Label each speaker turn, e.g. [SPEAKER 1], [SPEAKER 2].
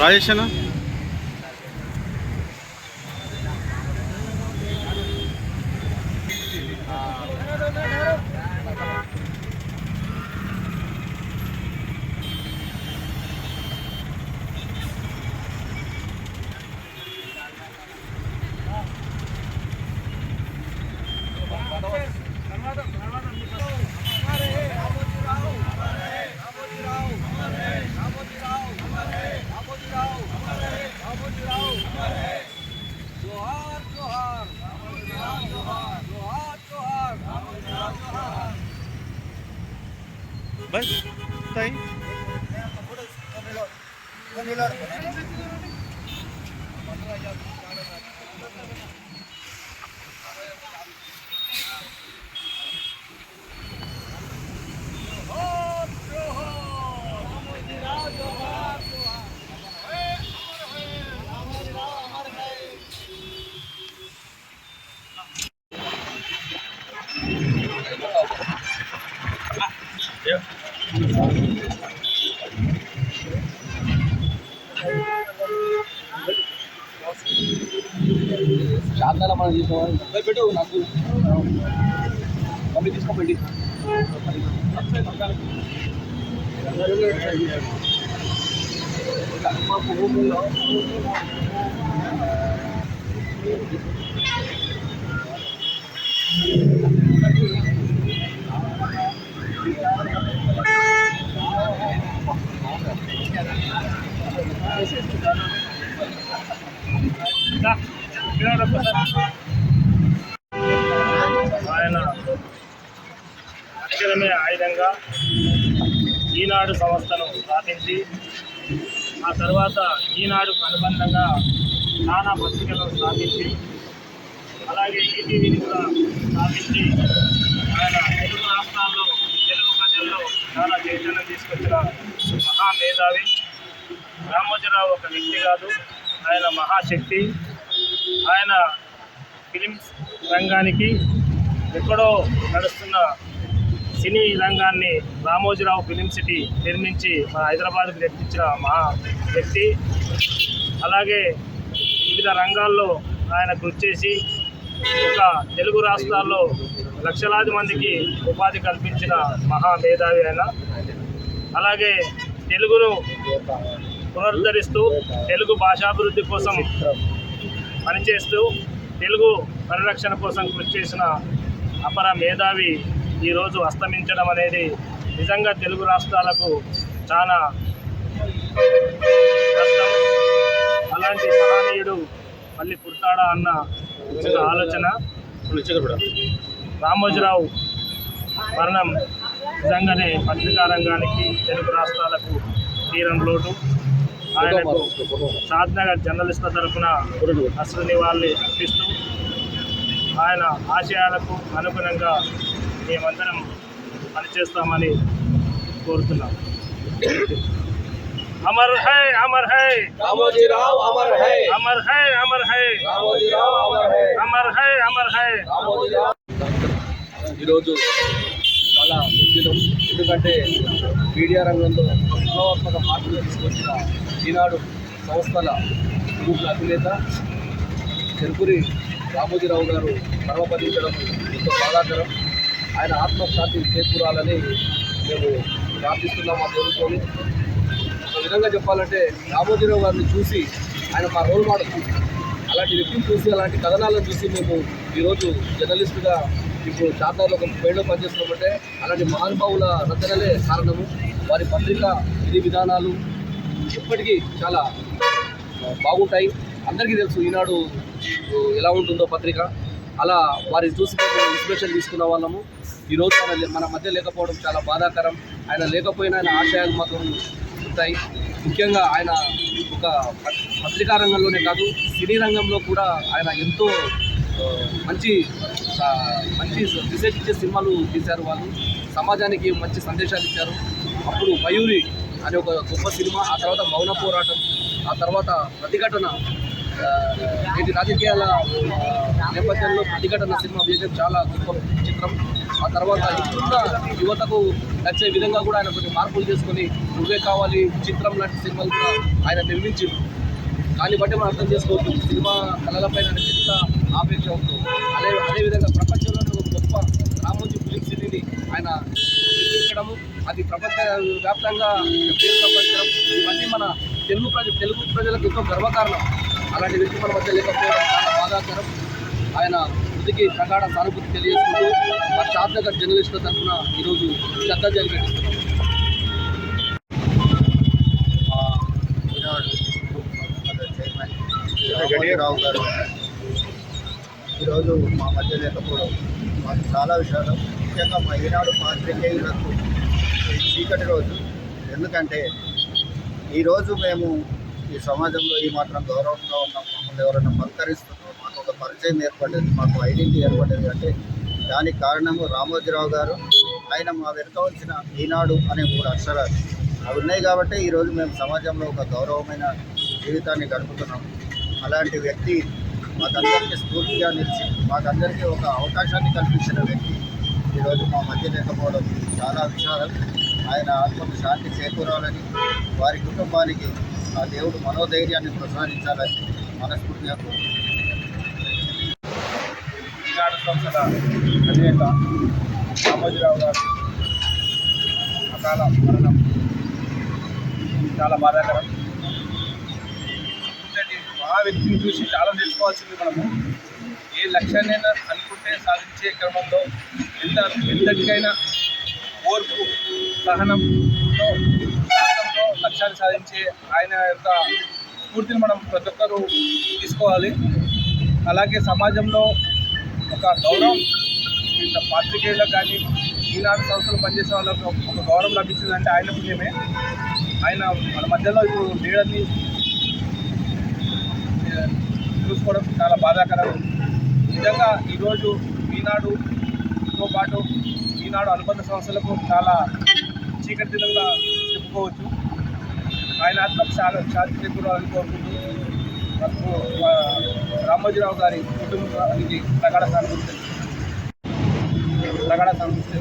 [SPEAKER 1] రాజేష్ అన్న? బస్ తాయి
[SPEAKER 2] శాంతాల మనం తీసుకోవాలి పెట్టు నాకు మమ్మీ తీసుకోండి
[SPEAKER 3] ఆయన ఈనాడు సంస్థను స్థాపించి ఆ తర్వాత ఈనాడుకు అనుబంధంగా నానా పత్రికలను స్థాపించి అలాగే ఈటీవీని కూడా స్థాపించి ఆయన తెలుగు రాష్ట్రాల్లో తెలుగు ప్రజల్లో చాలా చైతన్యం తీసుకొచ్చిన మహా మేధావి. రామోజీరావు ఒక వ్యక్తి కాదు ఆయన మహాశక్తి. ఆయన ఫిలిమ్స్ రంగానికి ఎక్కడో నడుస్తున్న సినీ రంగాన్ని రామోజీరావు ఫిలిం సిటీ నిర్మించి మన హైదరాబాద్కు తెప్పించిన మహా వ్యక్తి. అలాగే వివిధ రంగాల్లో ఆయన కృషి చేసి ఒక తెలుగు రాష్ట్రాల్లో లక్షలాది మందికి ఉపాధి కల్పించిన మహా మేధావి ఆయన. అలాగే తెలుగును పునరుద్ధరిస్తూ తెలుగు భాషాభివృద్ధి కోసం పనిచేస్తూ తెలుగు పరిరక్షణ కోసం కృషి చేసిన అపర మేధావి ఈరోజు అస్తమించడం అనేది నిజంగా తెలుగు రాష్ట్రాలకు చాలా కష్టం. అలాంటి మహనీయుడు మళ్ళీ పుట్టాడా అన్న ఆలోచన. రామోజీరావు మరణం నిజంగానే పత్రికా రంగానికి తెలుగు రాష్ట్రాలకు తీరం లోటు. ఆయనకు సాధనగర్ జర్నలిస్టుల తరఫున అసలు నివాళి అర్పిస్తూ ఆయన ఆశయాలకు అనుగుణంగా మేమందరం పనిచేస్తామని కోరుతున్నాం. అమర్ హై అమర్ హై.
[SPEAKER 2] రామోజీరావు అమర్ హై.
[SPEAKER 3] అమర్ హై అమర్ హై.
[SPEAKER 2] రామోజీరావు అమర్ హై.
[SPEAKER 3] అమర్ హై అమర్ హై.
[SPEAKER 2] ఈరోజు చాలా ముఖ్యం. ఎందుకంటే మీడియా రంగంలో విప్లవాత్మక మార్పులు తీసుకొచ్చిన ఈనాడు సంస్థల ప్రముఖ అధినేత చెరుకురి రామోజీరావు గారు పరమపదించడం ఎంతో బాధాకరం. ఆయన ఆత్మశాంతి చేకూరాలని మేము ప్రార్థిస్తున్నాం మా దేవుడితోని. ఒక విధంగా చెప్పాలంటే రామోజీరావు గారిని చూసి ఆయన మా రోల్ మోడల్ అలాంటి వ్యక్తిని చూసి అలాంటి కథనాలను చూసి మేము ఈరోజు జర్నలిస్టుగా ఇప్పుడు చార్టర్లో ఒక పేడలో పనిచేస్తున్నామంటే అలాంటి మహానుభావుల రచనలే కారణము. వారి పత్రిక విధి విధానాలు ఇప్పటికీ చాలా బాగుంటాయి. అందరికీ తెలుసు ఈనాడు ఎలా ఉంటుందో పత్రిక. అలా వారిని చూసి ఇన్స్పిరేషన్ తీసుకున్న వాళ్ళము. ఈరోజు ఆయన మన మధ్య లేకపోవడం చాలా బాధాకరం. ఆయన లేకపోయినా ఆయన ఆశయాలు మాత్రం ఉంటాయి. ముఖ్యంగా ఆయన ఒక పత్రికా రంగంలోనే కాదు సినీ రంగంలో కూడా ఆయన ఎంతో మంచి మంచి రిసెర్చ్ ఇచ్చే సినిమాలు తీశారు వాళ్ళు. సమాజానికి మంచి సందేశాలు ఇచ్చారు. అప్పుడు మయూరి అనే ఒక గొప్ప సినిమా ఆ తర్వాత మౌన పోరాటం ఆ తర్వాత ప్రతిఘటన నేటి రాజకీయాల నేపథ్యంలో ప్రతిఘటన సినిమా వేయడం చాలా గొప్ప చిత్రం. ఆ తర్వాత ఇప్పుడున్న యువతకు నచ్చే విధంగా కూడా ఆయన కొన్ని మార్పులు చేసుకొని నువ్వే కావాలి చిత్రం లాంటి సినిమాలు కూడా ఆయన నిర్మించిండు. దాన్ని బట్టి మనం అర్థం చేసుకోవచ్చు సినిమా కళలపైన ఆయనకి ఎంత ఆపేక్ష ఉందో. అదే అదేవిధంగా ప్రపంచంలోనే ఒక గొప్ప రామోజీ ఫిలిం సిటీని ఆయన నిర్మించడము అది ప్రపంచ వ్యాప్తంగా సంపాదించడం ఇవన్నీ మన తెలుగు ప్రజ తెలుగు ప్రజలకు ఎంతో గర్వకారణం. అలాంటి వ్యక్తి మన మధ్య లేకపోవడం చాలా బాధాకరం. ఆయన మృతికి ప్రగాఢ సానుభూతి తెలియజేసుకుంటూ మా షాద్నగర్ జర్నలిస్టుల తరఫున ఈరోజు శ్రద్ధాంజలి ఘటిస్తున్నాం
[SPEAKER 4] రావు గారు ఈరోజు మా మధ్య లేకపోవడం మాకు చాలా విషయాలు ముఖ్యంగా మా ఈనాడు పాత్రికేయులకు చీకటి రోజు. ఎందుకంటే ఈరోజు మేము ఈ సమాజంలో ఈ మాత్రం గౌరవంగా ఉన్నాం మమ్మల్ని ఎవరైనా పలకరిస్తున్నాం మాకు ఒక పరిచయం ఏర్పడేది మాకు ఐడెంటిటీ ఏర్పడేది. అంటే దానికి కారణము రామోజీరావు గారు. ఆయన మా వెనుక వచ్చిన ఈనాడు అనే మూడు అక్షరాలు. అవి ఉన్నాయి కాబట్టి ఈరోజు మేము సమాజంలో ఒక గౌరవమైన జీవితాన్ని గడుపుతున్నాం. అలాంటి వ్యక్తి మాకందరికీ స్ఫూర్తిగా నిలిచి మాకందరికీ ఒక అవకాశాన్ని కల్పించిన వ్యక్తి. ఈరోజు మా మధ్య లేకపోవడం చాలా విషాదం. ఆయన ఆత్మకు శాంతి చేకూరాలని వారి కుటుంబానికి ఆ దేవుడు మనోధైర్యాన్ని ప్రసాదించాలని మనస్ఫూర్తిగా కోరుకుంటున్నాను.
[SPEAKER 5] ఈనాడు సంస్థల అధినేత రామోజీరావు గారు అకాల మరణం చాలా బాధాకరం ఇంతటి మహా వ్యక్తిని చూసి చాలా తెలుసుకోవాల్సింది మనము ఏ లక్ష్యాన్నైనా అనుకుంటే సాధించే క్రమంలో ఎంత ఎంతటికైనా ఓర్పు సహనంతో విజయాలు సాధించి సాధించే ఆయన యొక్క స్ఫూర్తిని మనం ప్రతి ఒక్కరూ తీసుకోవాలి. అలాగే సమాజంలో ఒక గౌరవం ఇంత పాత్రికేయులకు కానీ ఈనాడు సంస్థలు పనిచేసే వాళ్ళకు ఒక గౌరవం లభించిందంటే ఆయన పుణ్యమే. ఆయన మన మధ్యలో ఇప్పుడు లీడర్ని చూసుకోవడం చాలా బాధాకరం. నిజంగా ఈరోజు ఈనాడుతో పాటు ఈనాడు అనుబంధ సంస్థలకు చాలా చీకటి దినంగా చెప్పుకోవచ్చు. ఆయన ఆత్మకు చాలా శాంతి చేకూరాలని కోరుకుంటూ నాకు రామోజీరావు గారి కుటుంబానికి ప్రగాఢ సానుభూతి ప్రగాఢ సానుభూతి